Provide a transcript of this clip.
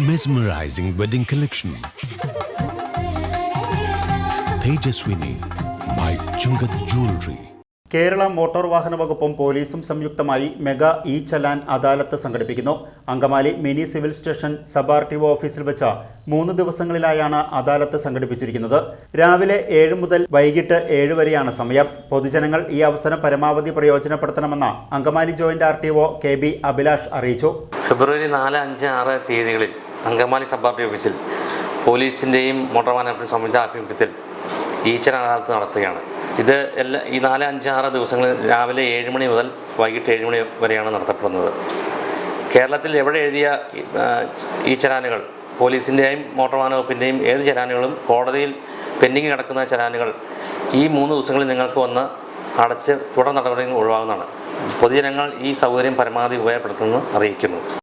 mesmerizing wedding collection. Tejaswini by Chungat Jewelry. Kerala motor വാഹന വകുപ്പും പോലീസും സംയുക്തമായി മെഗാ ഇ ചലാൻ അദാലത്ത് സംഘടിപ്പിക്കുന്നു Angamaly mini civil station sub R T O ഓഫീസിൽ വെച്ച് മൂന്ന് ദിവസങ്ങളിലായാണ് അദാലത്ത് സംഘടിപ്പിച്ചിരിക്കുന്നത് രാവിലെ ഏഴ് മുതൽ വൈകിട്ട് ഏഴ് വരെയാണ് സമയം പൊതുജനങ്ങൾ ഈ അവസരം പരമാവധി പ്രയോജനപ്പെടുത്തണമെന്ന് Angamaly joint R T O K B Abhilash അറിയിച്ചു ഫെബ്രുവരി നാല് അഞ്ച് ആറ് തീയതികളിൽ അങ്കമാലി സബ് ആർ ടി ഓഫീസിൽ പോലീസിന്റെയും മോട്ടോർ വാഹന സംയുക്ത ആഭിമുഖ്യത്തിൽ ഈച്ചൻ അദാലത്ത് നടത്തുകയാണ്. ഇത് എല്ലാ ഈ നാല് അഞ്ച് ആറ് ദിവസങ്ങളിൽ രാവിലെ ഏഴ് മണി മുതൽ വൈകിട്ട് ഏഴ് മണി വരെയാണ് നടത്തപ്പെടുന്നത്. കേരളത്തിൽ എവിടെ എഴുതിയ ഈ, ചലാനുകൾ പോലീസിന്റെയും മോട്ടോർ വാഹന വകുപ്പിന്റെയും ഏത് ചലാനുകളും കോടതിയിൽ പെൻഡിങ് കിടക്കുന്ന ചലാനുകൾ ഈ മൂന്ന് ദിവസങ്ങളിൽ നിങ്ങൾക്ക് വന്ന് അടച്ച് തുടർ നടപടികൾ ഒഴിവാകുന്നതാണ്. പൊതുജനങ്ങൾ ഈ സൗകര്യം പരമാവധി ഉപയോഗപ്പെടുത്തുമെന്ന് അറിയിക്കുന്നു.